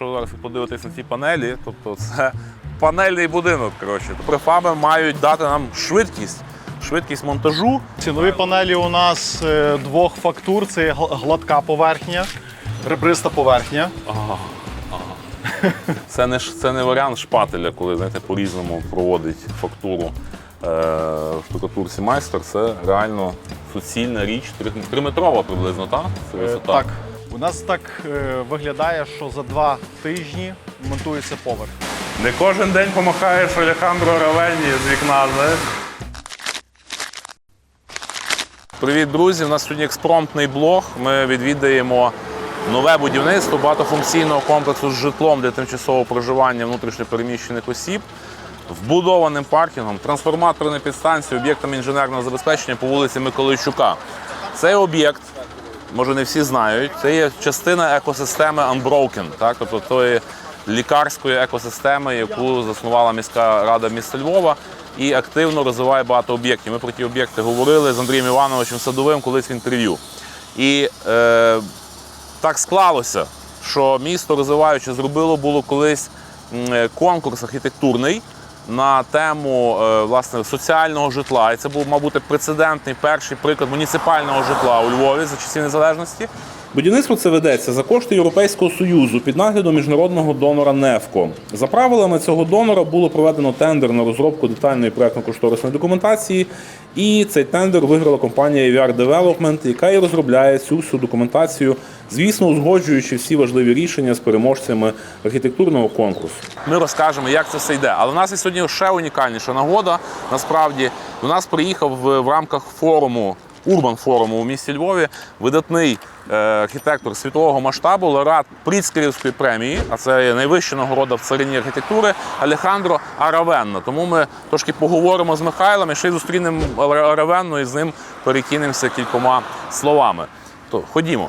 Якщо зараз ви подивитесь на ці панелі, тобто це панельний будинок. Коротше. Префаби мають дати нам швидкість, швидкість монтажу. Цінові панелі у нас е, двох фактур: це гладка поверхня, ребриста поверхня. Це не, це не варіант шпателя, коли знаєте, по-різному проводить фактуру е, в штукатурці майстер. Це реально суцільна річ, триметрова приблизно, так? Це висота. Так, у нас так е, виглядає, що за два тижні монтується поверх. Не кожен день помахаєш Олександру Равенні з вікна, знаєш. Привіт, друзі! У нас сьогодні експромтний блог. Ми відвідаємо нове будівництво багатофункційного комплексу з житлом для тимчасового проживання внутрішньопереміщених осіб, вбудованим паркінгом, трансформаторною підстанцією, об'єктами інженерного забезпечення по вулиці Миколайчука. Цей об'єкт може не всі знають, це є частина екосистеми Unbroken, так? тобто тої лікарської екосистеми, яку заснувала міська рада міста Львова і активно розвиває багато об'єктів. Ми про ті об'єкти говорили з Андрієм Івановичем Садовим колись в інтерв'ю. І е, так склалося, що місто розвиваючи зробило було колись е, конкурс архітектурний на тему е, власне соціального житла. І це був, мабуть, прецедентний перший приклад муніципального житла у Львові за часів незалежності. Будівництво це ведеться за кошти Європейського союзу під наглядом міжнародного донора НЕФКО. За правилами цього донора було проведено тендер на розробку детальної проектно-кошторисної документації, і цей тендер виграла компанія AVR Development, яка і розробляє цю всю документацію, звісно, узгоджуючи всі важливі рішення з переможцями архітектурного конкурсу. Ми розкажемо, як це все йде. Але в нас є сьогодні ще унікальніша нагода. Насправді до нас приїхав в рамках форуму. Урбан форуму у місті Львові видатний е, архітектор світового масштабу, лауреат Пріцкерівської премії, а це найвища нагорода в царині архітектури Алехандро Аравенна. Тому ми трошки поговоримо з Михайлом і ще й зустрінемо Аравенну і з ним перекинемося кількома словами. То ходімо.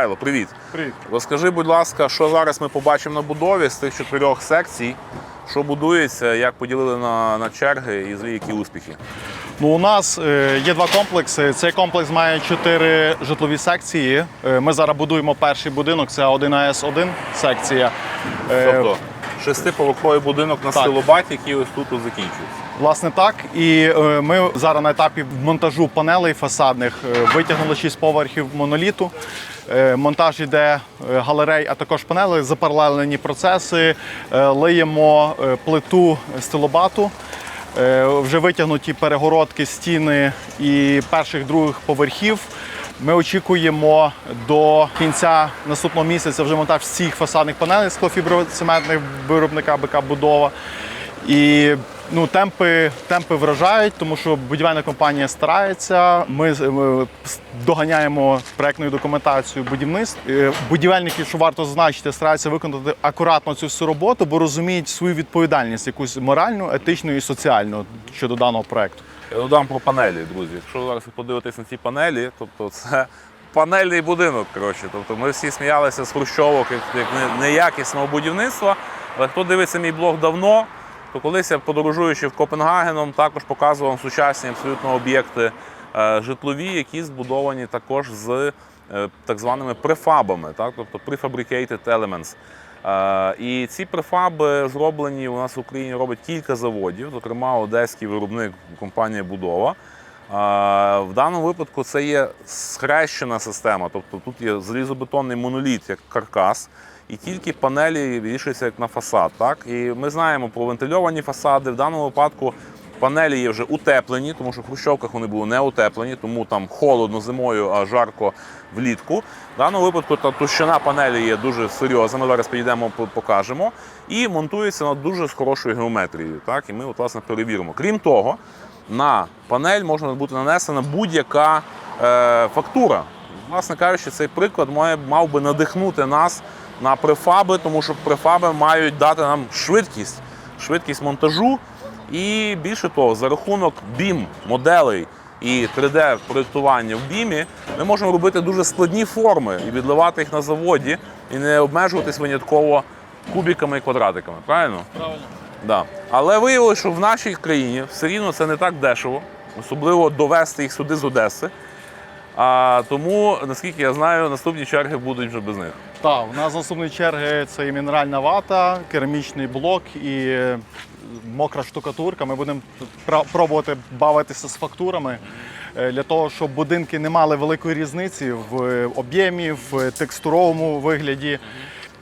Михайло, привіт. Привіт. Розкажи, будь ласка, що зараз ми побачимо на будові з тих чотирьох секцій, що будується, як поділили на, на черги і які успіхи. Ну, у нас е, є два комплекси. Цей комплекс має чотири житлові секції. Е, ми зараз будуємо перший будинок, це 1АС1 секція. Е, Тобто шестиповерховий будинок на Так. Силобаті, який ось тут закінчується. Власне так. І е, ми зараз на етапі монтажу панелей фасадних е, витягнули 6 поверхів моноліту. Е, Монтаж йде е, галерей, а також панелей, запаралелені процеси. Е, Лиємо плиту стилобату. Вже витягнуті перегородки, стіни і перших других поверхів. Ми очікуємо до кінця наступного місяця вже монтаж всіх фасадних панелей склофіброцементних виробника БК Будова. І ну, темпи, темпи вражають, тому що будівельна компанія старається. Ми, з- доганяємо проектною документацією будівництв. Е, Будівельники, що варто зазначити, стараються виконати акуратно цю всю роботу, бо розуміють свою відповідальність, якусь моральну, етичну і соціальну щодо даного проекту. Я додам про панелі, друзі. Якщо зараз ви подивитесь на ці панелі, тобто це панельний будинок. Коротше. Тобто ми всі сміялися з хрущовок як неякісного будівництва. Але хто дивиться мій блог давно, то колись я подорожуючи в Копенгагеном, також показував сучасні абсолютно об'єкти е, житлові, які збудовані також з е, так званими префабами, так? тобто prefabricated elements. Е, І ці префаби зроблені у нас в Україні робить кілька заводів, зокрема одеський виробник компанія Будова. В даному випадку це є схрещена система, тобто тут є залізобетонний моноліт як каркас, і тільки панелі вішаються як на фасад. Так? І ми знаємо про вентильовані фасади. В даному випадку панелі є вже утеплені, тому що в хрущовках вони були не утеплені, тому там холодно зимою, а жарко влітку. В даному випадку та товщина панелі є дуже серйозна. Ми зараз підійдемо, покажемо. І монтується на дуже з хорошою геометрією. Так? І ми от, власне перевіримо. Крім того, на панель може бути нанесена будь-яка е, фактура. Власне кажучи, цей приклад має, мав би надихнути нас на префаби, тому що префаби мають дати нам швидкість, швидкість монтажу. І більше того, за рахунок BIM моделей і 3D-проєктування в BIM ми можемо робити дуже складні форми і відливати їх на заводі, і не обмежуватись винятково кубіками і квадратиками. Правильно? Правильно. Да. Але виявилося, що в нашій країні все рівно це не так дешево, особливо довести їх сюди з Одеси. А тому, наскільки я знаю, наступні черги будуть вже без них. Так, у нас наступні черги це і мінеральна вата, керамічний блок і е, мокра штукатурка. Ми будемо пробувати бавитися з фактурами е, для того, щоб будинки не мали великої різниці в е, об'ємі, в текстуровому вигляді.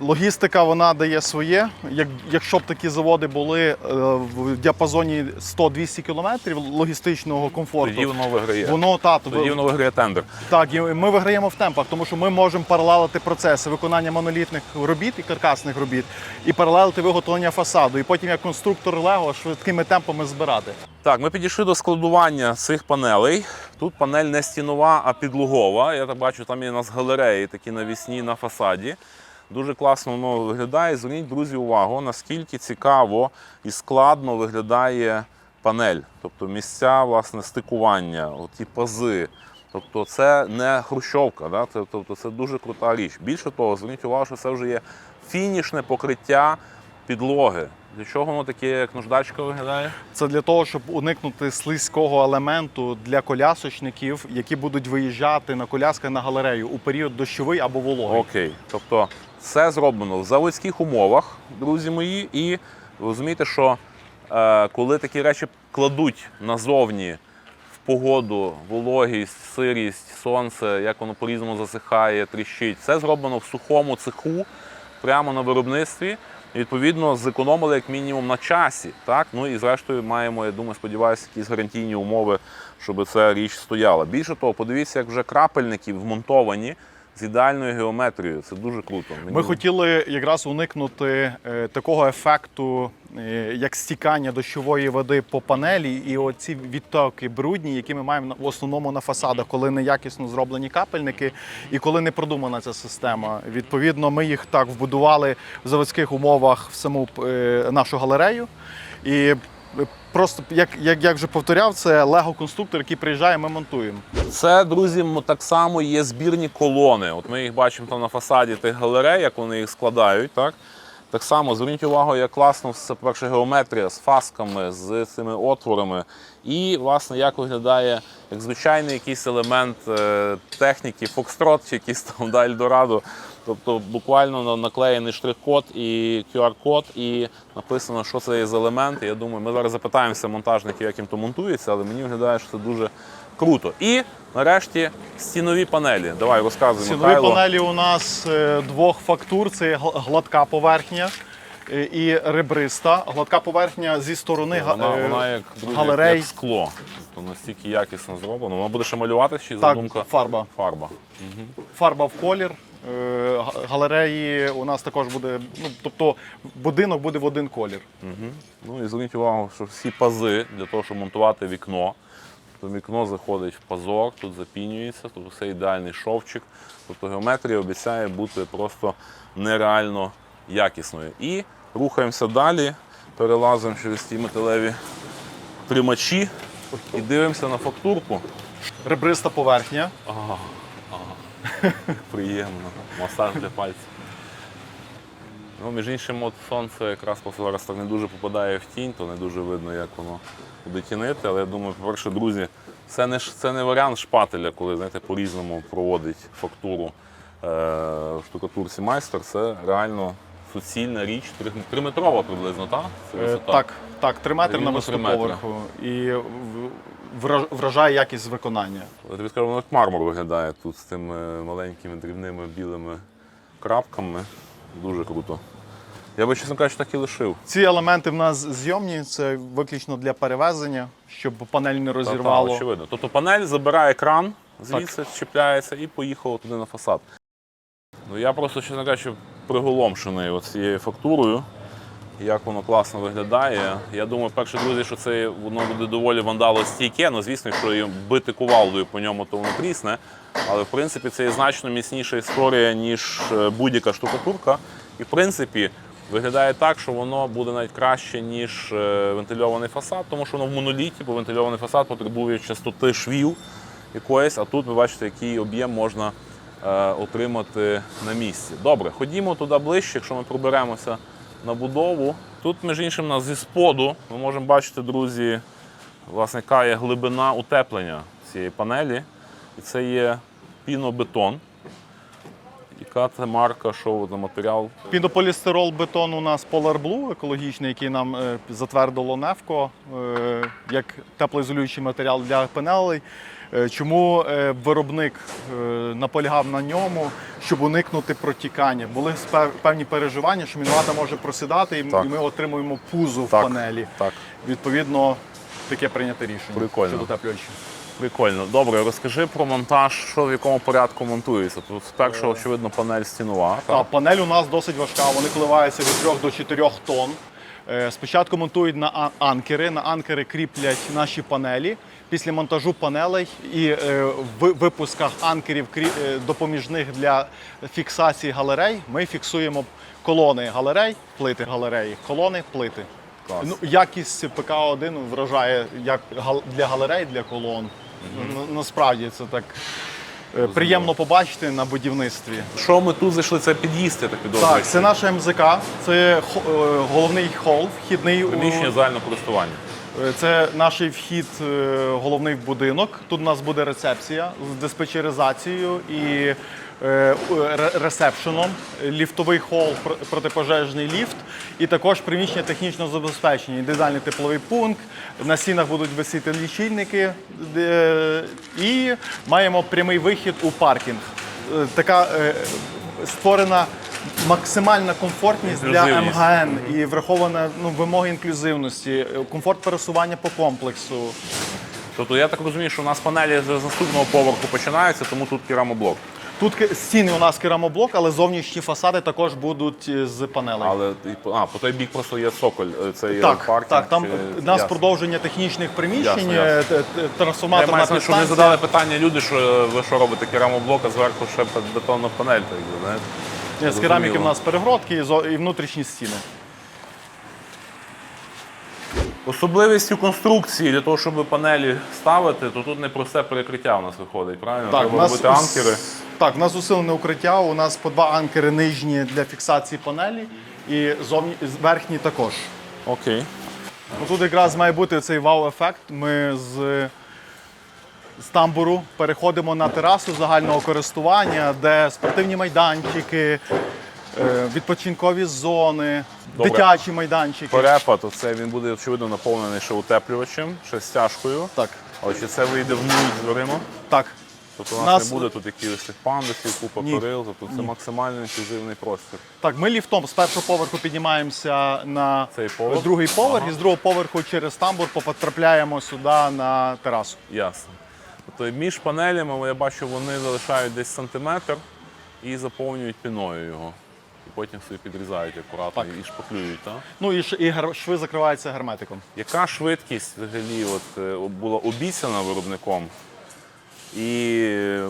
Логістика вона дає своє. Як, якщо б такі заводи були е, в діапазоні 100-200 кілометрів логістичного комфорту, Тоді воно виграє. воно та, Тоді воно виграє тендер. так, і ми виграємо в темпах, тому що ми можемо паралелити процеси виконання монолітних робіт і каркасних робіт, і паралелити виготовлення фасаду, і потім як конструктор Лего швидкими темпами збирати. Так, ми підійшли до складування цих панелей. Тут панель не стінова, а підлогова. Я так бачу, там є у нас галереї такі навісні на фасаді. Дуже класно воно виглядає. Зверніть, друзі, увагу, наскільки цікаво і складно виглядає панель. Тобто місця власне стикування, ті пази. Тобто це не хрущовка, да? Це- тобто це дуже крута річ. Більше того, зверніть увагу, що це вже є фінішне покриття підлоги. Для чого воно таке, як наждачка виглядає? Це для того, щоб уникнути слизького елементу для колясочників, які будуть виїжджати на колясках на галерею у період дощовий або вологий. Окей. Тобто все зроблено в заводських умовах, друзі мої, і розумієте, що е, коли такі речі кладуть назовні в погоду, вологість, сирість, сонце, як воно по-різному засихає, тріщить, все зроблено в сухому цеху, прямо на виробництві. Відповідно, зекономили як мінімум на часі. Так? Ну і зрештою маємо, я думаю, сподіваюся, якісь гарантійні умови, щоб ця річ стояла. Більше того, подивіться, як вже крапельники вмонтовані з ідеальною геометрією. Це дуже круто. Мені- Ми хотіли якраз уникнути е, такого ефекту, як стікання дощової води по панелі, і оці відтоки брудні, які ми маємо в основному на фасадах, коли неякісно зроблені капельники і коли не продумана ця система. Відповідно, ми їх так вбудували в заводських умовах в саму е, нашу галерею. І е, просто як, як, як вже повторяв, це лего-конструктор, який приїжджає, ми монтуємо. Це, друзі, так само є збірні колони. От ми їх бачимо там на фасаді тих галерей, як вони їх складають. Так, так само зверніть увагу, як класно все перше геометрія з фасками, з цими отворами. І, власне, як виглядає як звичайний якийсь елемент е, техніки, Фокстрот чи якийсь там да, Ельдорадо. Тобто буквально наклеєний штрих-код і QR-код, і написано, що це є за елемент. Я думаю, ми зараз запитаємося монтажників, як їм то монтується, але мені виглядає, що це дуже круто. І нарешті стінові панелі. Давай розказуй, Цінові Михайло. панелі у нас е, двох фактур: це гладка поверхня е, і ребриста. Гладка поверхня зі сторони Вона, е, вона як, друзі, галерей. як скло. Тобто настільки якісно зроблено. Вона буде ще малюватися чи Так, задумка? фарба. Фарба. Фарба в колір. Галереї у нас також буде. Ну тобто будинок буде в один колір. Угу. Ну і зверніть увагу, що всі пази для того, щоб монтувати вікно. То вікно заходить в пазок, тут запінюється, тобто все ідеальний шовчик. Тобто геометрія обіцяє бути просто нереально якісною. І рухаємося далі, перелазимо через ті металеві тримачі і дивимося на фактурку. Ребриста поверхня. Приємно. Масаж для пальців. Ну, між іншим, от сонце якраз зараз так не дуже попадає в тінь, то не дуже видно, як воно буде тінити. Але я думаю, по-перше, друзі, це не, це не варіант шпателя, коли знаєте, по-різному проводить фактуру е, в штукатурці майстер. Це реально суцільна річ, триметрова приблизно, так? Це Е, висота. Так, так, 3 метри на висоту поверху. І вражає якість виконання. Я тобі скажу, воно як мармур виглядає тут з тими маленькими дрібними білими крапками. Дуже круто. Я би, чесно кажучи, так і лишив. Ці елементи в нас зйомні, це виключно для перевезення, щоб панель не Та-та, очевидно. Тобто панель забирає кран, звідси чіпляється і поїхало туди на фасад. Ну я просто, чесно кажучи, приголомшений цією фактурою. Як воно класно виглядає. Я думаю, перше, друзі, що це воно буде доволі вандалостійке. Ну, звісно, якщо її бити кувалдою по ньому, то воно трісне. Але в принципі це є значно міцніша історія, ніж е, будь-яка штукатурка. І в принципі виглядає так, що воно буде навіть краще, ніж е, вентильований фасад, тому що воно в моноліті, бо вентильований фасад потребує частоти швів якоїсь, а тут ви бачите, який об'єм можна е, отримати на місці. Добре, ходімо туди ближче, якщо ми проберемося на будову. Тут, між іншим, нас зі споду ми можемо бачити, друзі, власне, яка є глибина утеплення цієї панелі. І це є пінобетон. Яка це марка, що за матеріал? Пінополістирол бетон у нас Polar Blue екологічний, який нам е, затвердило Невко е, як теплоізолюючий матеріал для панелей. Е, Чому виробник наполягав на ньому, щоб уникнути протікання? Були певні переживання, що мінвата може просідати, і Так. ми отримуємо пузо в панелі. так. Відповідно, таке прийняте рішення Прикольно. щодо утеплювачів. Прикольно. Добре, розкажи про монтаж, що в якому порядку монтується. Тут спершу, очевидно, панель стінова. Та, панель у нас досить важка, вони коливаються від 3 до 4 тонн. Е, Спочатку монтують на анкери, на анкери кріплять наші панелі. Після монтажу панелей і е, в випусках анкерів крі- е, допоміжних для фіксації галерей ми фіксуємо колони галерей, плити галереї, колони, плити. Клас. Ну, якість ПК-1 вражає як гал- для галерей, для колон. Ну, Насправді це так е, приємно побачити на будівництві. Що ми тут зайшли, це під'їзд, я так підозрюю. Так, це наша МЗК, це хо- е, головний хол, вхідний. у- приміщення загального користування. Е, Це наш вхід е, головний в будинок. Тут у нас буде рецепція з диспетчеризацією і е, ресепшеном, ліфтовий хол, пр- протипожежний ліфт, і також приміщення технічного забезпечення, індивідуальний тепловий пункт. На стінах будуть висіти лічильники, і маємо прямий вихід у паркінг. Е, Така е, створена максимальна комфортність для МГН і врахована ну, вимоги інклюзивності, е, комфорт пересування по комплексу. Тобто я так розумію, що у нас панелі з наступного поверху починаються, тому тут керамоблок. Тут стіни у нас керамоблок, але зовнішні фасади також будуть е, з панелей. Але а, по той бік просто є цоколь, е, це є Так, паркінг. так, там чи- у нас Ясно. продовження технічних приміщень, е, ясно. т- т- Я маю на щоб не підстанція. задали питання люди, що ви що робите керамоблок, а зверху ще бетонна панель. Так, З кераміки в нас перегородки і внутрішні стіни. Особливістю конструкції для того, щоб панелі ставити, то тут не просте перекриття у нас виходить, правильно? Так, Треба робити ус- анкери. Так, у нас усилене укриття, у нас по два анкери нижні для фіксації панелі і зовні, верхні також. Окей. Ну, Тут якраз має бути цей вау-ефект. Ми з, з тамбуру переходимо на терасу загального користування, де спортивні майданчики, е, відпочинкові зони, Добре. дитячі майданчики. Перепад, то це він буде очевидно наповнений ще утеплювачем, ще стяжкою. Так, А чи це вийде в нуль з дверима? так. Тобто у нас, Нас- не буде тут якихось пандусів, купа Ні. перил, тобто це максимально інклюзивний простір. Так, ми ліфтом з першого поверху піднімаємося на Цей поверх? другий поверх, Ага. і з другого поверху через тамбур потрапляємо сюди на терасу. Ясно. Тобто між панелями я бачу, вони залишають десь сантиметр і заповнюють піною його. Потім собі підрізають акуратно і шпаклюють. Так? Ну і, ш- і гер- шви закриваються герметиком. Яка швидкість взагалі от, е, була обіцяна виробником? І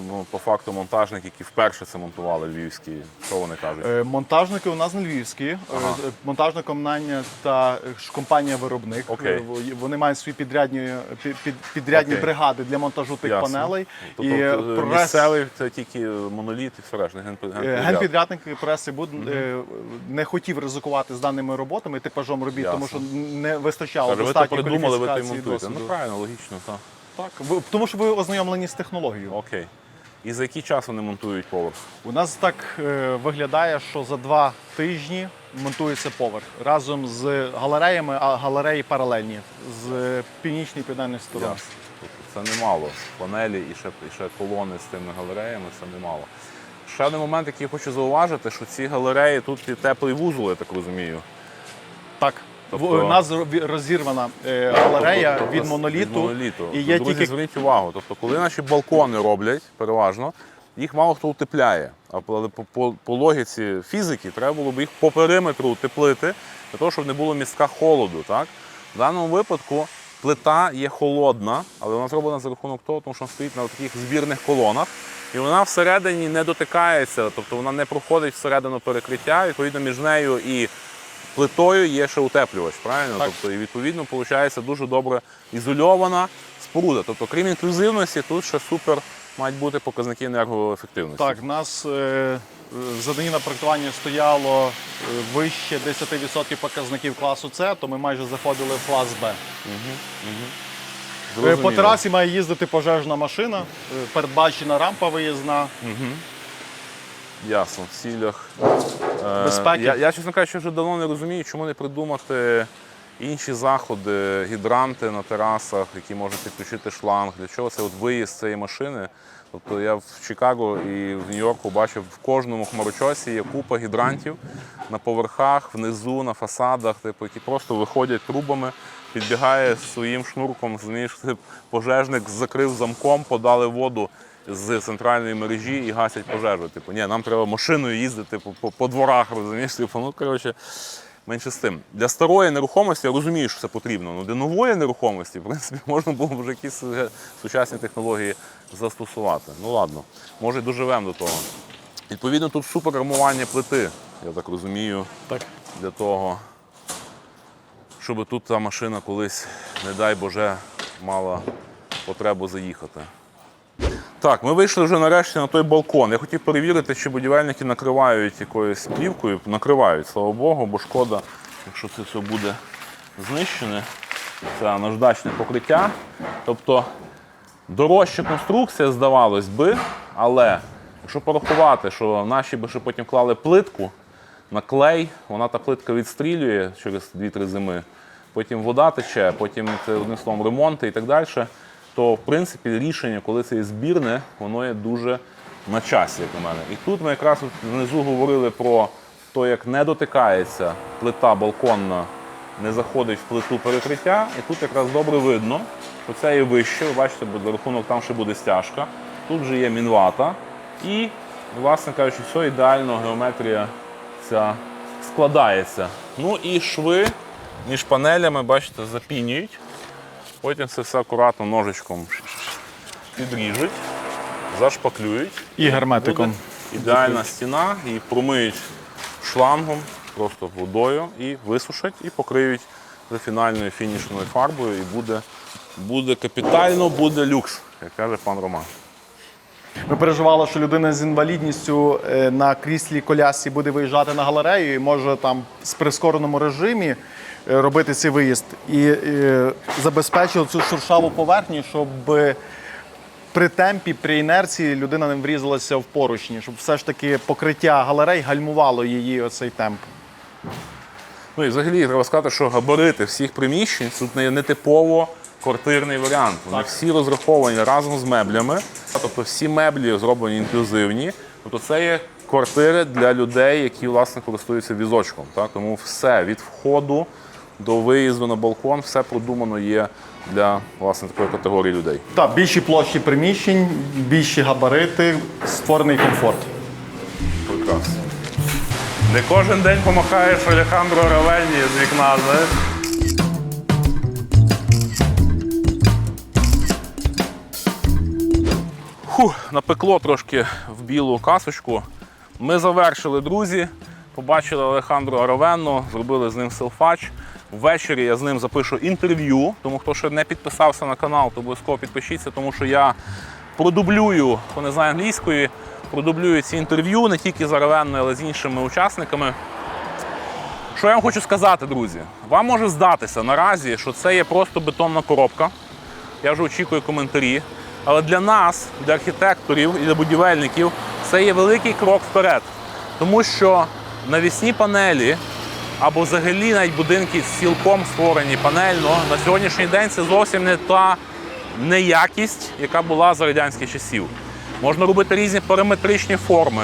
ну, по факту монтажники, які вперше це монтували львівські, що вони кажуть? Е, Монтажники у нас не львівські. Е, Ага. з- Монтажником найнята ж компанія-виробник. Окей. Е, Вони мають свої підрядні, під, під- підрядні Окей. бригади для монтажу тих Ясно. панелей. Тобто і е, прес- місцевий це тільки моноліт і все решта, ген- е, генпідряд. Генпідрядник преси буд е, не хотів ризикувати з даними роботами, типажом робіт, Ясно. тому що не вистачало Каже, ви то достатньо придумали, ви то й монтуєте. Ну правильно, логічно, так. Так, ви- тому що ви ознайомлені з технологією. Окей. І за який час вони монтують поверх? У нас так е, виглядає, що за два тижні монтується поверх разом з галереями, а галереї паралельні з північної і південної сторони. Ясно. Тобто це немало. Панелі і ще, і ще колони з тими галереями це немало. Ще один момент, який я хочу зауважити, що ці галереї тут є теплий вузол, я так розумію. Так. Тобто- У нас розірвана е, галерея Тобто від моноліту. від моноліту. І є Друзі, тільки зверніть увагу. Тобто, коли наші балкони роблять, переважно, їх мало хто утепляє. А по, по, по, по логіці фізики треба було б їх по периметру утеплити, для того, щоб не було містка холоду. Так? В даному випадку плита є холодна, але вона зроблена за рахунок того, тому що вона стоїть на таких збірних колонах. І вона всередині не дотикається, тобто вона не проходить всередину перекриття, відповідно, між нею і плитою є ще утеплювач, правильно? Так. Тобто, і відповідно виходить дуже добре ізольована споруда. Тобто, крім інклюзивності, тут ще супер мають бути показники енергоефективності. Так, в нас е, е, задані на проектування стояло е, вище 10% показників класу С, то ми майже заходили в клас Б. Е, Зрозуміло. По трасі має їздити пожежна машина, е, передбачена рампа виїзна. Ясно, в цілях. е, Безпеки. Я, я, чесно кажучи, вже давно не розумію, чому не придумати інші заходи, гідранти на терасах, які можуть підключити шланг. Для чого це от виїзд цієї машини? Тобто я в Чикаго і в Нью-Йорку бачив в кожному хмарочосі є купа гідрантів на поверхах, внизу, на фасадах, типу, які просто виходять трубами, підбігає своїм шнурком, розумієш, пожежник закрив замком, подали воду з центральної мережі і гасять пожежу. Типу, ні, нам треба машиною їздити по, по, по дворах, розумієш? Типу, ну, коротше, менше з тим. Для старої нерухомості я розумію, що це потрібно. Ну, для нової нерухомості, в принципі, можна було б вже якісь е, сучасні технології застосувати. Ну ладно, може доживемо до того. Відповідно, тут супер армування плити, я так розумію, Так. для того, щоб тут та машина колись, не дай Боже, мала потребу заїхати. Так, ми вийшли вже нарешті на той балкон. Я хотів перевірити, чи будівельники накривають якоюсь плівкою. Накривають, слава Богу, бо шкода, якщо це все буде знищене. Це наждачне покриття. Тобто дорожча конструкція, здавалось би, але якщо порахувати, що наші би ще потім клали плитку на клей, вона та плитка відстрілює через 2-3 зими, потім вода тече, потім це одним словом ремонти і так далі, то в принципі рішення, коли це є збірне, воно є дуже на часі, як у мене. І тут ми якраз внизу говорили про те, як не дотикається плита балконна, не заходить в плиту перекриття, і тут якраз добре видно, що це є вище. Ви бачите, за рахунок там ще буде стяжка. Тут вже є мінвата. І, власне кажучи, все ідеально геометрія ця складається. Ну і шви між панелями, бачите, запінюють. Потім це все акуратно ножичком підріжуть, зашпаклюють. І герметиком. Буде ідеальна стіна, і промиють шлангом, просто водою, і висушать, і покриють за фінальною фінішною фарбою. І буде, буде капітально, буде люкс, як каже пан Роман. Ми переживали, що людина з інвалідністю е, на кріслі колясці буде виїжджати на галерею і може там з прискореному режимі робити цей виїзд. І е, забезпечили цю шуршаву поверхню, щоб е, при темпі, при інерції людина не врізалася в поручні, щоб все ж таки покриття галерей гальмувало її оцей темп. Ну і взагалі треба сказати, що габарити всіх приміщень тут не, не типово квартирний варіант. Вони всі розраховані разом з меблями. Тобто всі меблі зроблені інклюзивні. Тобто це є квартири для людей, які власне користуються візочком. Так? Тому все від входу до виїзду на балкон, все продумано є для власне такої категорії людей. Так, більші площі приміщень, більші габарити, створений комфорт. Прекрасно. Не кожен день помахаєш Алехандро Равельні з вікна, знаєш? Фух, напекло трошки в білу касочку. Ми завершили, друзі. Побачили Алехандро Аравенно, зробили з ним селфач. Ввечері я з ним запишу інтерв'ю, тому хто ще не підписався на канал, то обов'язково підпишіться, тому що я продублюю, хто не знає англійської, продублюю ці інтерв'ю не тільки з Аравенною, але з іншими учасниками. Що я вам хочу сказати, друзі? Вам може здатися наразі, що це є просто бетонна коробка. Я вже очікую коментарі. Але для нас, для архітекторів і для будівельників, це є великий крок вперед. Тому що навісні панелі або взагалі навіть будинки цілком створені панельно, на сьогоднішній день це зовсім не та неякість, яка була за радянських часів. Можна робити різні параметричні форми,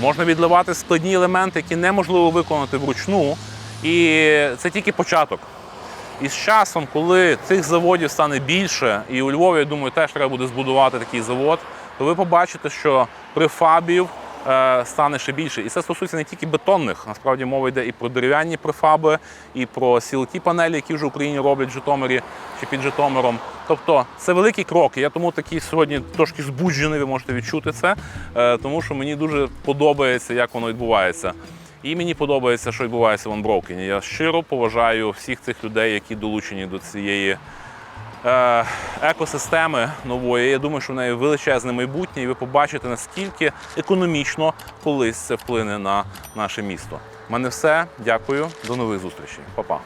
можна відливати складні елементи, які неможливо виконати вручну. І це тільки початок. І з часом, коли цих заводів стане більше, і у Львові, я думаю, теж треба буде збудувати такий завод, то ви побачите, що префабів стане ще більше. І це стосується не тільки бетонних, насправді мова йде і про дерев'яні префаби, і про сілкі панелі, які вже в Україні роблять в Житомирі чи під Житомиром. Тобто це великий крок. Я тому такий сьогодні трошки збуджений, ви можете відчути це, е, тому що мені дуже подобається, як воно відбувається. І мені подобається, що відбувається в Unbroken. Я щиро поважаю всіх цих людей, які долучені до цієї е, екосистеми нової. Я думаю, що в неї величезне майбутнє, і ви побачите, наскільки економічно колись це вплине на наше місто. У мене все. Дякую. До нових зустрічей. Па-па.